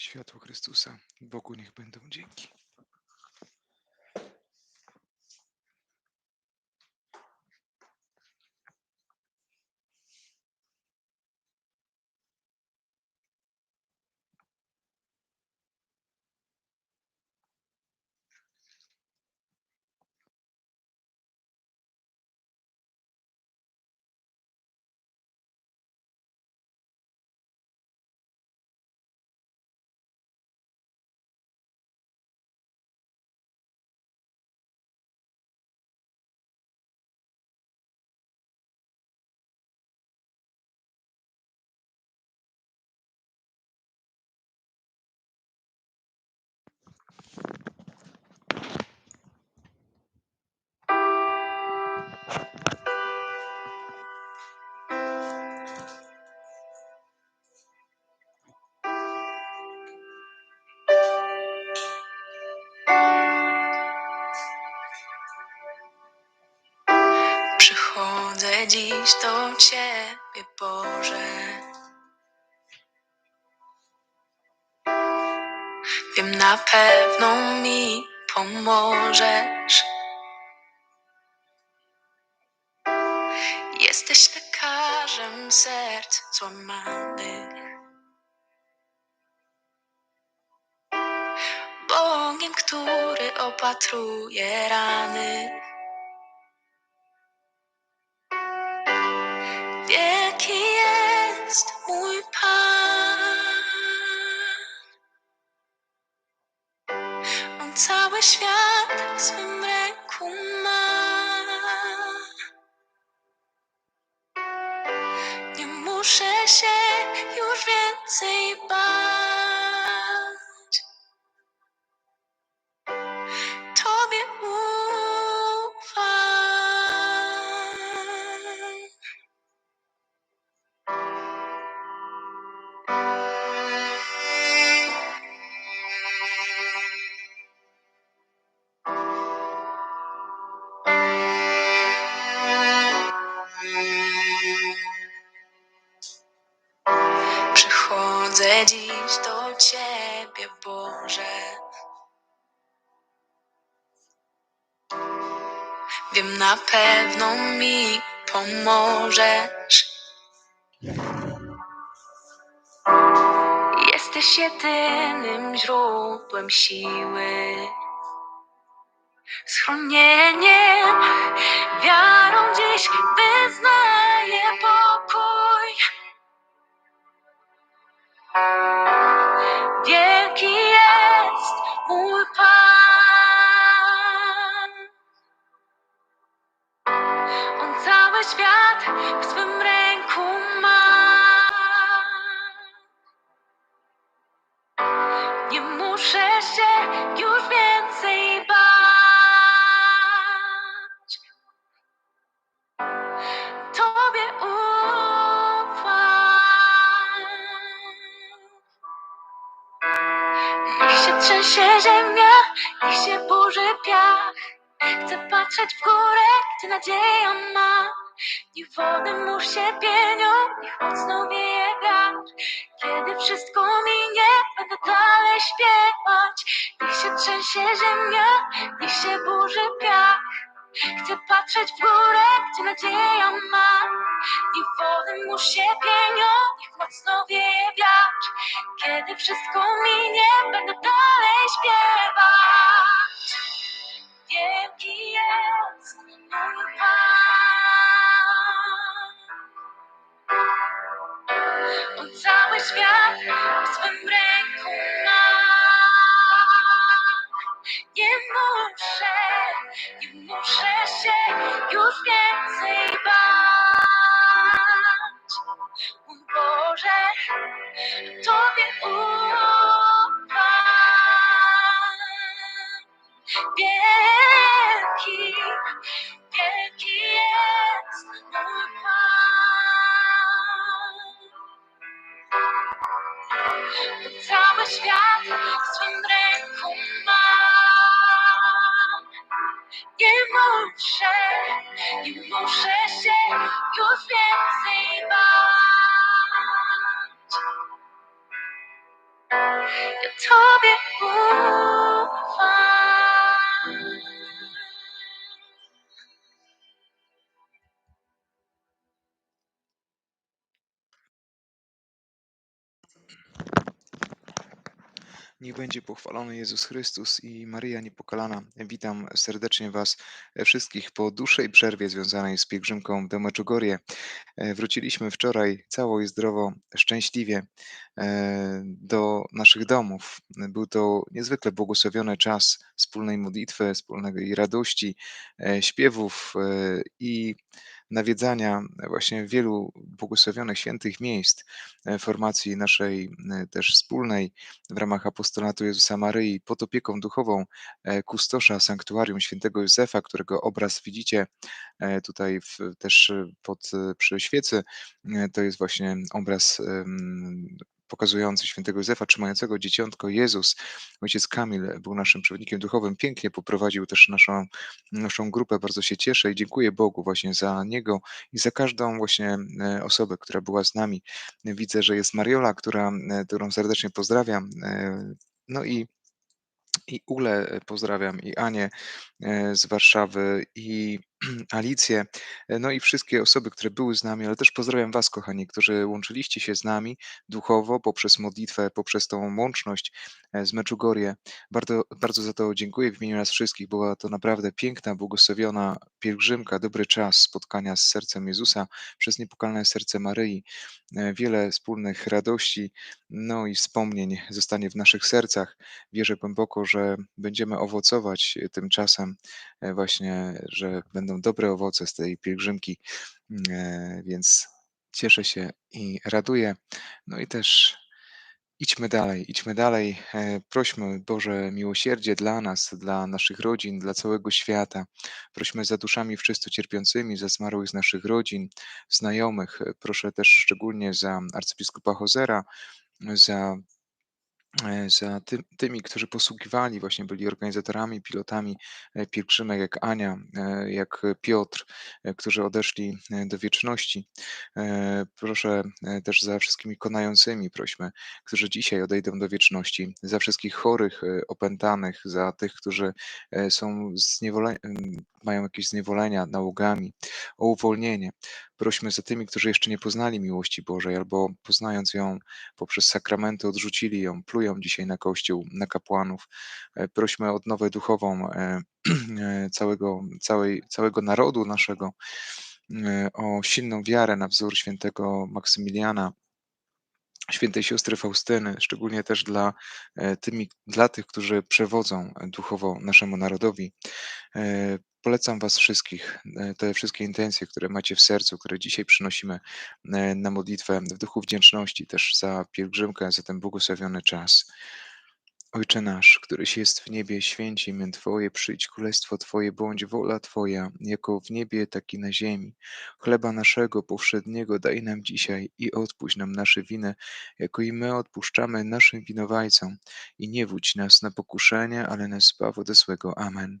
światło Chrystusa. Bogu niech będą dzięki. Dziś do Ciebie, Boże. Wiem, na pewno mi pomożesz. Jesteś lekarzem serc złamanych. Bogiem, który opatruje rany. Mój Pan. On cały świat w swym ręku ma. Nie muszę się już więcej bać. Na pewno mi pomożesz. Jesteś jedynym źródłem siły, schronieniem, wiarą dziś wyznaję. Świat w swym ręku ma. Ziemia, niech się burzy piach. Chcę patrzeć w górę, gdzie nadzieja ma. Niech wody mu się pienią, niech mocno wieje wiatr. Kiedy wszystko minie, będę dalej śpiewać. Wielki jest mój Pan. On cały świat w swym Nie muszę, nie muszę się już więcej bać. Ja Tobie Niech będzie pochwalony Jezus Chrystus i Maryja Niepokalana. Witam serdecznie Was wszystkich po dłuższej przerwie związanej z pielgrzymką do Meczugorie. E, Wróciliśmy wczoraj cało i zdrowo, szczęśliwie e, do naszych domów. Był to niezwykle błogosławiony czas wspólnej modlitwy, wspólnej radości, e, śpiewów e, i nawiedzania właśnie wielu błogosławionych świętych miejsc e, formacji naszej e, też wspólnej w ramach apostolatu Jezusa Maryi pod opieką duchową e, kustosza sanktuarium świętego Józefa, którego obraz widzicie e, tutaj w, też e, pod, e, przy świecy. E, To jest właśnie obraz pokazujący świętego Józefa trzymającego dzieciątko Jezus. Ojciec Kamil był naszym przewodnikiem duchowym, pięknie poprowadził też naszą, naszą grupę. Bardzo się cieszę i dziękuję Bogu właśnie za niego i za każdą właśnie e, osobę, która była z nami. Widzę, że jest Mariola, która, e, którą serdecznie pozdrawiam. e, No i i Ule pozdrawiam, i Anię z Warszawy, i Alicję, e, no i wszystkie osoby, które były z nami, ale też pozdrawiam Was, kochani, którzy łączyliście się z nami duchowo poprzez modlitwę, poprzez tą łączność e, z Meczugorie. Bardzo, bardzo za to dziękuję w imieniu nas wszystkich. Była to naprawdę piękna, błogosławiona pielgrzymka, dobry czas spotkania z sercem Jezusa przez niepokalne serce Maryi. E, Wiele wspólnych radości, no i wspomnień zostanie w naszych sercach. Wierzę głęboko, że będziemy owocować tym czasem, właśnie, że będą dobre owoce z tej pielgrzymki, Mm, e, więc cieszę się i raduję. No i też idźmy dalej, idźmy dalej. e, Prośmy Boże miłosierdzie dla nas, dla naszych rodzin, dla całego świata. Prośmy za duszami wszyscy cierpiącymi, za zmarłych z naszych rodzin, znajomych. Proszę też szczególnie za arcybiskupa Hozera, za e, za ty, tymi, którzy posługiwali, właśnie byli organizatorami, pilotami e, pielgrzymek, jak Ania, e, jak Piotr, którzy odeszli do wieczności. Proszę też za wszystkimi konającymi, prośmy, którzy dzisiaj odejdą do wieczności, za wszystkich chorych, opętanych, za tych, którzy są zniewole... mają jakieś zniewolenia nałogami, o uwolnienie. Prośmy za tymi, którzy jeszcze nie poznali miłości Bożej, albo poznając ją poprzez sakramenty odrzucili ją, plują dzisiaj na Kościół, na kapłanów. E, Prośmy o odnowę duchową e, e, całego, całej, całego narodu naszego, o silną wiarę na wzór świętego Maksymiliana, świętej siostry Faustyny, szczególnie też dla, tymi, dla tych, którzy przewodzą duchowo naszemu narodowi. Polecam Was wszystkich, e, te wszystkie intencje, które macie w sercu, które dzisiaj przynosimy e, na modlitwę w duchu wdzięczności też za pielgrzymkę, za ten błogosławiony czas. Ojcze nasz, któryś jest w niebie, święci imię Twoje, przyjdź królestwo Twoje, bądź wola Twoja, jako w niebie, tak i na ziemi. Chleba naszego powszedniego daj nam dzisiaj i odpuść nam nasze winy, jako i my odpuszczamy naszym winowajcom. I nie wódź nas na pokuszenie, ale nas zbaw ode złego. Amen.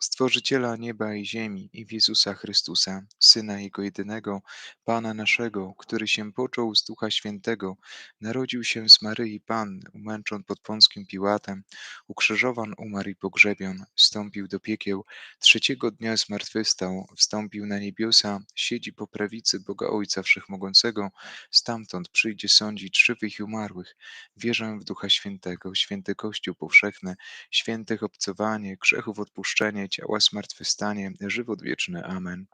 Stworzyciela nieba i ziemi i Jezusa Chrystusa, Syna Jego jedynego, Pana naszego, który się począł z Ducha Świętego, narodził się z Maryi Panny, umęczon pod Pąckim Piłatem, ukrzyżowan, umarł i pogrzebion, wstąpił do piekieł, trzeciego dnia zmartwychwstał, wstąpił na niebiosa, siedzi po prawicy Boga Ojca Wszechmogącego, stamtąd przyjdzie sądzić żywych i umarłych. Wierzę w Ducha Świętego, święty Kościół powszechny, świętych obcowanie, grzechów odpuszczenie, ciała zmartwychwstanie, żywot wieczny. Amen.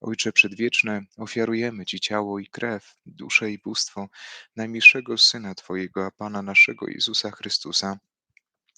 Ojcze Przedwieczny, ofiarujemy Ci ciało i krew, duszę i bóstwo najmilszego Syna Twojego, a Pana naszego Jezusa Chrystusa,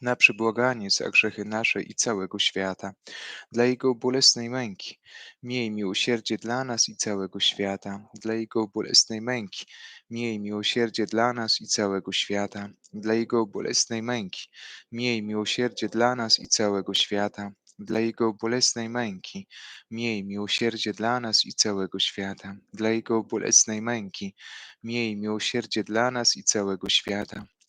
na przebłaganie za grzechy nasze i całego świata, dla Jego bolesnej męki. Miej miłosierdzie dla nas i całego świata, dla Jego bolesnej męki. Miej miłosierdzie dla nas i całego świata, dla Jego bolesnej męki. Miej miłosierdzie dla nas i całego świata, dla Jego bolesnej męki. Miej miłosierdzie dla nas i całego świata, dla Jego bolesnej męki. Miej miłosierdzie dla nas i całego świata,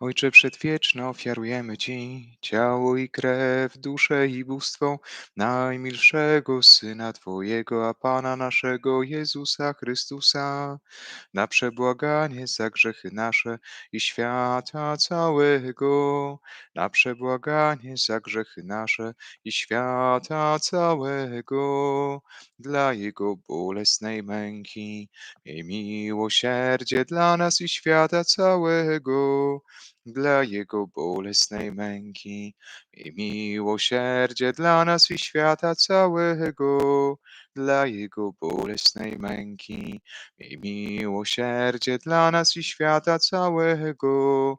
Ojcze Przedwieczny, ofiarujemy Ci ciało i krew, duszę i bóstwo najmilszego Syna Twojego, a Pana naszego Jezusa Chrystusa, na przebłaganie za grzechy nasze i świata całego, na przebłaganie za grzechy nasze i świata całego, dla Jego bolesnej męki. Miej miłosierdzie dla nas i świata całego, dla Jego bolesnej męki. Miej miłosierdzie dla nas i świata całego, dla Jego bolesnej męki. Miej miłosierdzie dla nas i świata całego,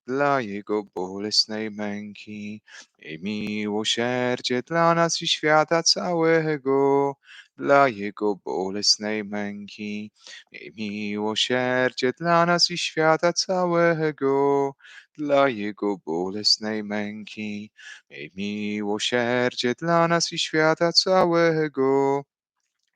dla Jego bolesnej męki. Miej miłosierdzie dla nas i świata całego, dla Jego bolesnej męki. Miej miłosierdzie dla nas i świata całego, dla Jego bolesnej męki. Miej miłosierdzie dla nas i świata całego,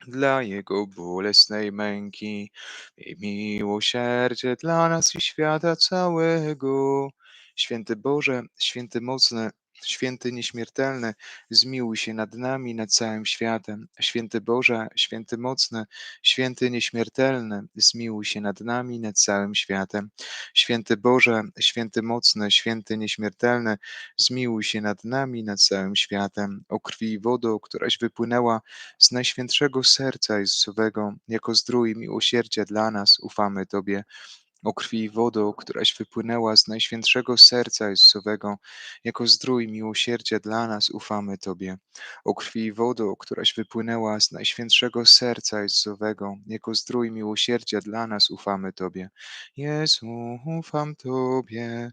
dla Jego bolesnej męki. Miej miłosierdzie dla nas i świata całego. Święty Boże, święty mocny, święty nieśmiertelny, zmiłuj się nad nami, nad całym światem. Święty Boże, święty mocny, święty nieśmiertelny, zmiłuj się nad nami, nad całym światem. Święty Boże, święty mocny, święty nieśmiertelny, zmiłuj się nad nami, nad całym światem. O krwi i wodo, któraś wypłynęła z najświętszego serca Jezusowego, jako zdrój miłosierdzia dla nas, ufamy Tobie. O krwi i wodo, któraś wypłynęła z najświętszego serca Jezusowego, jako zdrój miłosierdzia dla nas, ufamy Tobie. O krwi i wodo, któraś wypłynęła z najświętszego serca Jezusowego, jako zdrój miłosierdzia dla nas, ufamy Tobie. Jezu, ufam Tobie,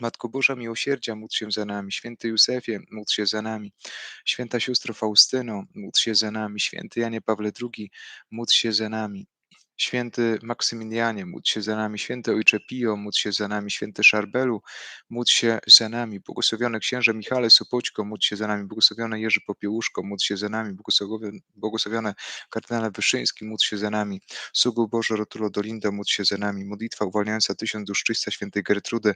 Matko Boża Miłosierdzia, módl się za nami. Święty Józefie, módl się za nami. Święta siostro Faustyno, módl się za nami. Święty Janie Pawle II, módl się za nami. Święty Maksymilianie, módl się za nami. Święty Ojcze Pio, módl się za nami. Święty Szarbelu, módl się za nami. Błogosławiony księże Michale Sopoćko, módl się za nami. Błogosławiony Jerzy Popiełuszko, módl się za nami. Błogosławiony, kardynale Wyszyński, módl się za nami. Sługu Boże Rotulo Dolindo, módl się za nami. Modlitwa uwalniająca tysiąc dusz czysta świętej Gertrudy,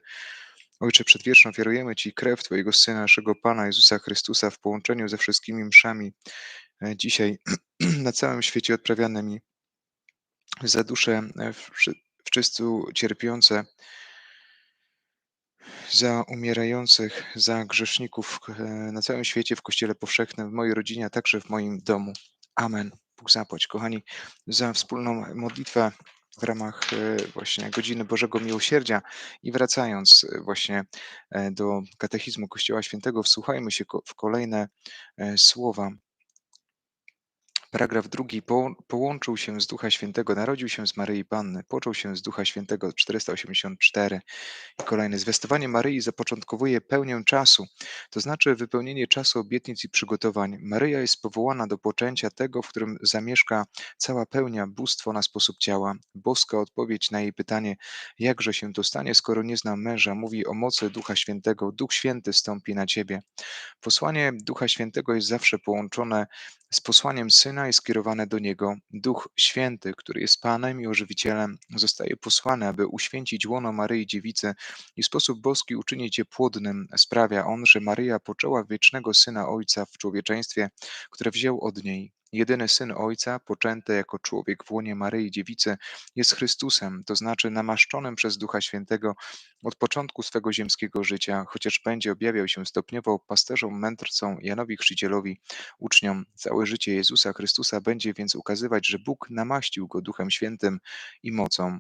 Ojcze Przedwieczny, ofiarujemy Ci krew Twojego Syna, naszego Pana Jezusa Chrystusa w połączeniu ze wszystkimi mszami e, dzisiaj na całym świecie odprawianymi za dusze e, wszy- wszyscy cierpiące, za umierających, za grzeszników e, na całym świecie, w Kościele Powszechnym, w mojej rodzinie, a także w moim domu. Amen. Bóg zapłać, kochani, za wspólną modlitwę w ramach e, właśnie godziny Bożego Miłosierdzia i wracając e, właśnie e, do katechizmu Kościoła Świętego, wsłuchajmy się w kolejne słowa. Paragraf drugi. Po, połączył się z Ducha Świętego, narodził się z Maryi Panny, począł się z Ducha Świętego 484. I kolejne. Zwiastowanie Maryi zapoczątkowuje pełnię czasu, to znaczy wypełnienie czasu obietnic i przygotowań. Maryja jest powołana do poczęcia tego, w którym zamieszka cała pełnia bóstwo na sposób ciała. Boska odpowiedź na jej pytanie, jakże się to stanie, skoro nie znam męża, mówi o mocy Ducha Świętego. Duch Święty stąpi na ciebie. Posłanie Ducha Świętego jest zawsze połączone z posłaniem Syna i skierowane do Niego. Duch Święty, który jest Panem i Ożywicielem, zostaje posłany, aby uświęcić łono Maryi Dziewicy i w sposób boski uczynić je płodnym. Sprawia on, że Maryja poczęła wiecznego Syna Ojca w człowieczeństwie, które wziął od niej. Jedyny Syn Ojca, poczęty jako człowiek w łonie Maryi Dziewicy, jest Chrystusem, to znaczy namaszczonym przez Ducha Świętego od początku swego ziemskiego życia, chociaż będzie objawiał się stopniowo pasterzom, mędrcom, Janowi Chrzcicielowi, uczniom. Całe życie Jezusa Chrystusa będzie więc ukazywać, że Bóg namaścił go Duchem Świętym i mocą.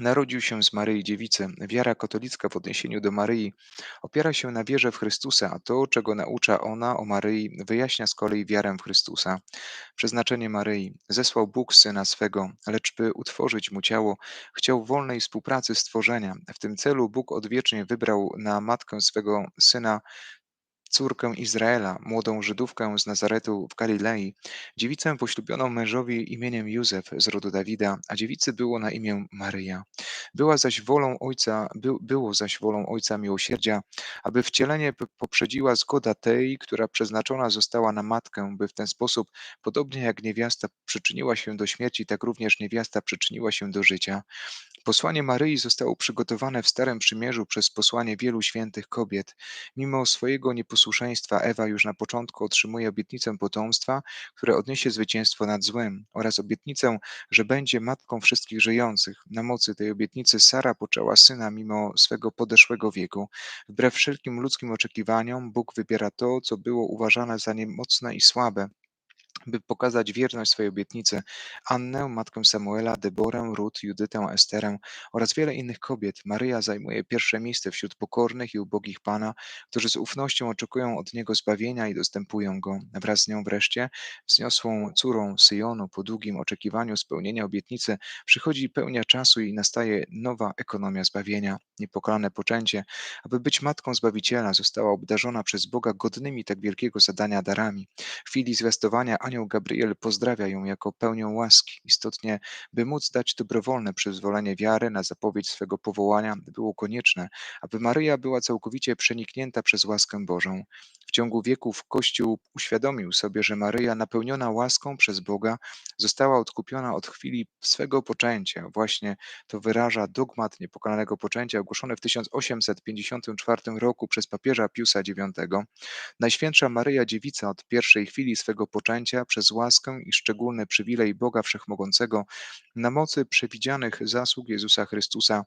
Narodził się z Maryi Dziewicy. Wiara katolicka w odniesieniu do Maryi opiera się na wierze w Chrystusa, a to, czego naucza ona o Maryi, wyjaśnia z kolei wiarę w Chrystusa. Przeznaczenie Maryi. Zesłał Bóg Syna swego, lecz by utworzyć mu ciało, chciał wolnej współpracy stworzenia. W tym celu Bóg odwiecznie wybrał na matkę swego Syna córkę Izraela, młodą Żydówkę z Nazaretu w Galilei, dziewicę poślubioną mężowi imieniem Józef z rodu Dawida, a dziewicy było na imię Maryja. Była zaś wolą Ojca, by, było zaś wolą Ojca miłosierdzia, aby wcielenie poprzedziła zgoda tej, która przeznaczona została na matkę, by w ten sposób, podobnie jak niewiasta przyczyniła się do śmierci, tak również niewiasta przyczyniła się do życia. Posłanie Maryi zostało przygotowane w Starym Przymierzu przez posłanie wielu świętych kobiet. Mimo swojego nieposłuszeństwa Ewa już na początku otrzymuje obietnicę potomstwa, które odniesie zwycięstwo nad złem oraz obietnicę, że będzie matką wszystkich żyjących. Na mocy tej obietnicy Sara poczęła syna mimo swego podeszłego wieku. Wbrew wszelkim ludzkim oczekiwaniom Bóg wybiera to, co było uważane za niemocne i słabe by pokazać wierność swojej obietnicy, Annę, matkę Samuela, Deborę, Rut, Judytę, Esterę oraz wiele innych kobiet. Maryja zajmuje pierwsze miejsce wśród pokornych i ubogich Pana, którzy z ufnością oczekują od Niego zbawienia i dostępują Go. Wraz z nią wreszcie, wzniosłą córą Syjonu, po długim oczekiwaniu spełnienia obietnicy, przychodzi pełnia czasu i nastaje nowa ekonomia zbawienia. Niepokalane poczęcie, aby być matką Zbawiciela, została obdarzona przez Boga godnymi tak wielkiego zadania darami. W chwili zwiastowania anioł Gabriel pozdrawia ją jako pełnią łaski. Istotnie, by móc dać dobrowolne przyzwolenie wiary na zapowiedź swego powołania, było konieczne, aby Maryja była całkowicie przeniknięta przez łaskę Bożą. W ciągu wieków Kościół uświadomił sobie, że Maryja, napełniona łaską przez Boga, została odkupiona od chwili swego poczęcia. Właśnie to wyraża dogmat niepokalanego poczęcia ogłoszony w 1854 roku przez papieża Piusa IX. Najświętsza Maryja Dziewica od pierwszej chwili swego poczęcia przez łaskę i szczególny przywilej Boga Wszechmogącego na mocy przewidzianych zasług Jezusa Chrystusa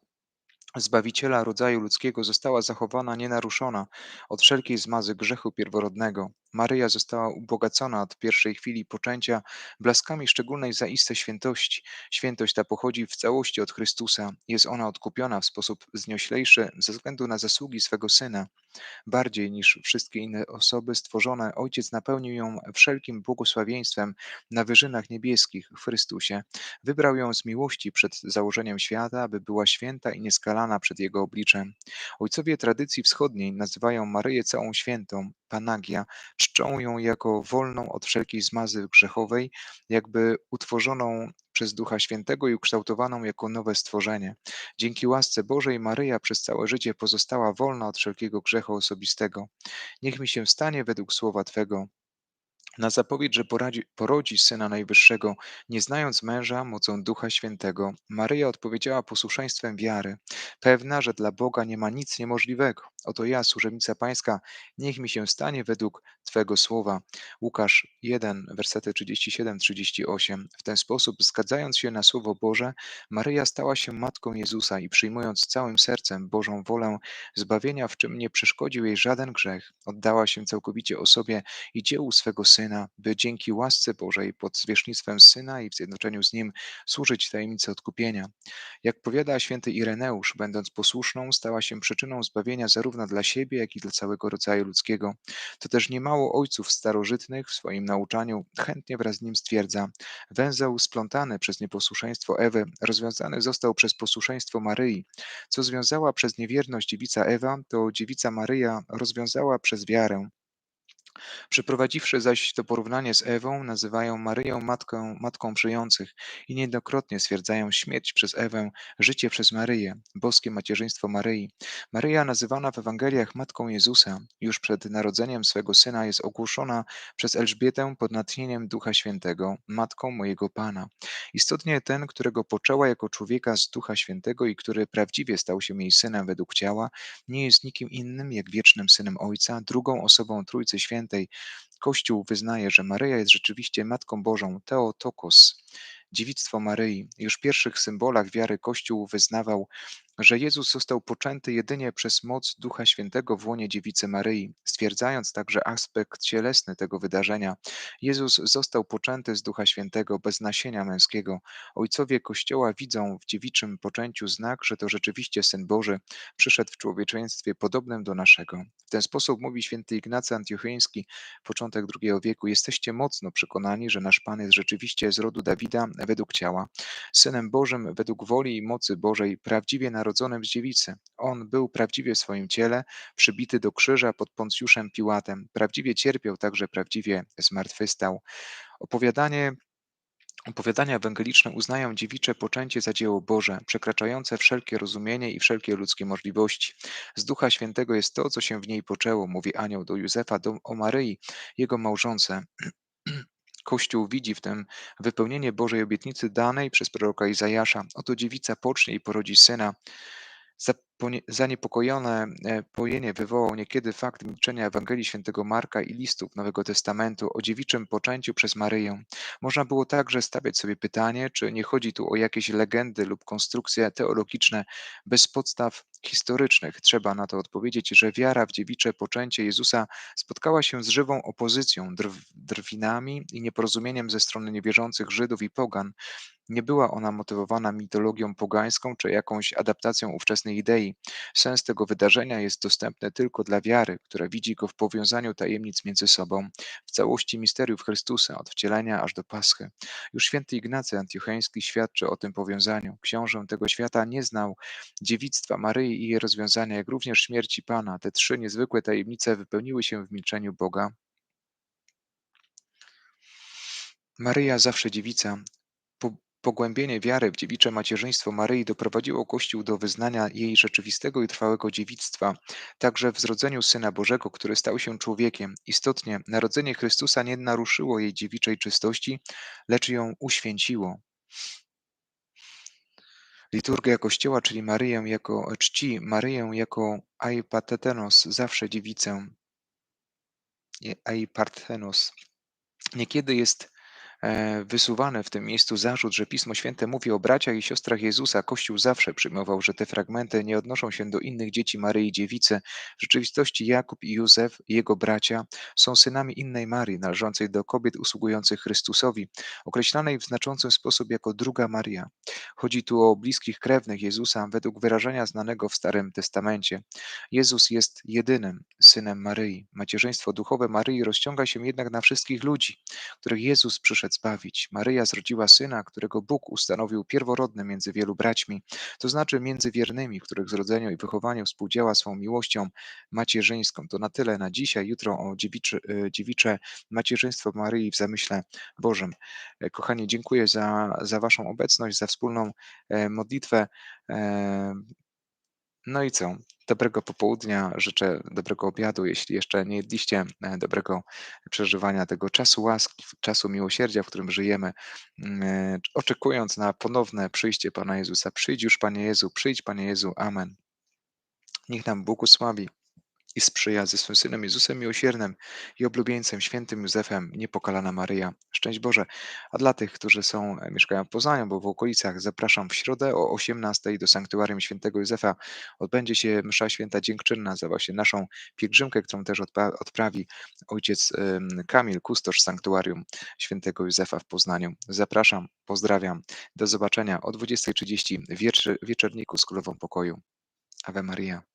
Zbawiciela rodzaju ludzkiego została zachowana nienaruszona od wszelkiej zmazy grzechu pierworodnego. Maryja została ubogacona od pierwszej chwili poczęcia blaskami szczególnej zaiste świętości. Świętość ta pochodzi w całości od Chrystusa. Jest ona odkupiona w sposób znioślejszy ze względu na zasługi swego Syna. Bardziej niż wszystkie inne osoby stworzone, Ojciec napełnił ją wszelkim błogosławieństwem na wyżynach niebieskich w Chrystusie. Wybrał ją z miłości przed założeniem świata, aby była święta i nieskalana przed Jego obliczem. Ojcowie tradycji wschodniej nazywają Maryję całą świętą, Panagia, czczą ją jako wolną od wszelkiej zmazy grzechowej, jakby utworzoną przez Ducha Świętego i ukształtowaną jako nowe stworzenie. Dzięki łasce Bożej Maryja przez całe życie pozostała wolna od wszelkiego grzechu osobistego. Niech mi się stanie według słowa Twego. Na zapowiedź, że poradzi, porodzi Syna Najwyższego, nie znając męża, mocą Ducha Świętego, Maryja odpowiedziała posłuszeństwem wiary, pewna, że dla Boga nie ma nic niemożliwego. Oto ja, służebnica Pańska, niech mi się stanie według Twego słowa. Łukasz 1, wersety 37-38. W ten sposób, zgadzając się na Słowo Boże, Maryja stała się Matką Jezusa i przyjmując całym sercem Bożą wolę zbawienia, w czym nie przeszkodził jej żaden grzech, oddała się całkowicie osobie i dziełu swego Syna, by dzięki łasce Bożej pod zwierzchnictwem Syna i w zjednoczeniu z Nim służyć tajemnicy odkupienia. Jak powiada święty Ireneusz, będąc posłuszną, stała się przyczyną zbawienia zarówno dla siebie, jak i dla całego rodzaju ludzkiego. To też niemało ojców starożytnych w swoim nauczaniu chętnie wraz z nim stwierdza, węzeł splątany przez nieposłuszeństwo Ewy rozwiązany został przez posłuszeństwo Maryi. Co związała przez niewierność dziewica Ewa, to dziewica Maryja rozwiązała przez wiarę. Przeprowadziwszy zaś to porównanie z Ewą, nazywają Maryją matką, matką żyjących i niejednokrotnie stwierdzają śmierć przez Ewę, życie przez Maryję, boskie macierzyństwo Maryi. Maryja nazywana w Ewangeliach Matką Jezusa, już przed narodzeniem swego Syna jest ogłoszona przez Elżbietę pod natchnieniem Ducha Świętego, Matką mojego Pana. Istotnie ten, którego poczęła jako człowieka z Ducha Świętego i który prawdziwie stał się jej Synem według ciała, nie jest nikim innym jak wiecznym Synem Ojca, drugą osobą Trójcy Świętej, Kościół wyznaje, że Maryja jest rzeczywiście Matką Bożą, Theotokos, dziewictwo Maryi. Już w pierwszych symbolach wiary Kościół wyznawał że Jezus został poczęty jedynie przez moc Ducha Świętego w łonie dziewicy Maryi, stwierdzając także aspekt cielesny tego wydarzenia. Jezus został poczęty z Ducha Świętego bez nasienia męskiego. Ojcowie Kościoła widzą w dziewiczym poczęciu znak, że to rzeczywiście Syn Boży przyszedł w człowieczeństwie podobnym do naszego. W ten sposób mówi święty Ignacy Antiocheński, początek II wieku, jesteście mocno przekonani, że nasz Pan jest rzeczywiście z rodu Dawida według ciała, Synem Bożym według woli i mocy Bożej, prawdziwie narodzonym z dziewicy. On był prawdziwie w swoim ciele, przybity do krzyża pod Poncjuszem Piłatem. Prawdziwie cierpiał, także prawdziwie zmartwychwstał. Opowiadanie Opowiadania ewangeliczne uznają dziewicze poczęcie za dzieło Boże, przekraczające wszelkie rozumienie i wszelkie ludzkie możliwości. Z Ducha Świętego jest to, co się w niej poczęło, mówi anioł do Józefa, do, o Maryi, jego małżonce. Kościół widzi w tym wypełnienie Bożej obietnicy danej przez proroka Izajasza. Oto dziewica pocznie i porodzi syna. Zaniepokojone e, pojenie wywołał niekiedy fakt milczenia Ewangelii Świętego Marka i listów Nowego Testamentu o dziewiczym poczęciu przez Maryję. Można było także stawiać sobie pytanie, czy nie chodzi tu o jakieś legendy lub konstrukcje teologiczne bez podstaw historycznych. Trzeba na to odpowiedzieć, że wiara w dziewicze poczęcie Jezusa spotkała się z żywą opozycją, drw- drwinami i nieporozumieniem ze strony niewierzących Żydów i Pogan. Nie była ona motywowana mitologią pogańską czy jakąś adaptacją ówczesnej idei. Sens tego wydarzenia jest dostępny tylko dla wiary, która widzi go w powiązaniu tajemnic między sobą, w całości misteriów Chrystusa, od wcielenia aż do Paschy. Już święty Ignacy Antiocheński świadczy o tym powiązaniu. Książę tego świata nie znał dziewictwa Maryi i jej rozwiązania, jak również śmierci Pana. Te trzy niezwykłe tajemnice wypełniły się w milczeniu Boga. Maryja zawsze dziewica. Po, pogłębienie wiary w dziewicze macierzyństwo Maryi doprowadziło Kościół do wyznania jej rzeczywistego i trwałego dziewictwa, także w zrodzeniu Syna Bożego, który stał się człowiekiem. Istotnie, narodzenie Chrystusa nie naruszyło jej dziewiczej czystości, lecz ją uświęciło. Liturgia Kościoła, czyli Maryję jako czci, Maryję jako aipatetenos, zawsze dziewicę, nie, aiparthenos. Niekiedy jest wysuwany w tym miejscu zarzut, że Pismo Święte mówi o braciach i siostrach Jezusa. Kościół zawsze przyjmował, że te fragmenty nie odnoszą się do innych dzieci Maryi Dziewicy. W rzeczywistości Jakub i Józef, jego bracia, są synami innej Marii, należącej do kobiet usługujących Chrystusowi, określanej w znaczący sposób jako druga Maria. Chodzi tu o bliskich krewnych Jezusa według wyrażenia znanego w Starym Testamencie. Jezus jest jedynym synem Maryi. Macierzyństwo duchowe Maryi rozciąga się jednak na wszystkich ludzi, których Jezus przyszedł zbawić. Maryja zrodziła syna, którego Bóg ustanowił pierworodnym między wielu braćmi, to znaczy między wiernymi, których zrodzeniu i wychowaniu współdziała swą miłością macierzyńską. To na tyle na dzisiaj. Jutro o e, dziewicze macierzyństwo Maryi w zamyśle Bożym. E, Kochani, dziękuję za, za Waszą obecność, za wspólną e, modlitwę. No i co? Dobrego popołudnia, życzę dobrego obiadu, jeśli jeszcze nie jedliście, e, dobrego przeżywania tego czasu łaski, czasu miłosierdzia, w którym żyjemy, mm, e, oczekując na ponowne przyjście Pana Jezusa. Przyjdź już, Panie Jezu, przyjdź, Panie Jezu, Amen. Niech nam Bóg usławi i sprzyja ze swym Synem Jezusem Miłosiernym i oblubieńcem świętym Józefem, niepokalana Maryja. Szczęść Boże. A dla tych, którzy są, e, mieszkają w Poznaniu, bo w okolicach, zapraszam w środę o 18 do Sanktuarium Świętego Józefa. Odbędzie się msza święta dziękczynna za właśnie naszą pielgrzymkę, którą też odprawi ojciec Kamil, kustosz Sanktuarium Świętego Józefa w Poznaniu. Zapraszam, pozdrawiam. Do zobaczenia o 20.30 w wieczorniku z Królową Pokoju. Ave Maria.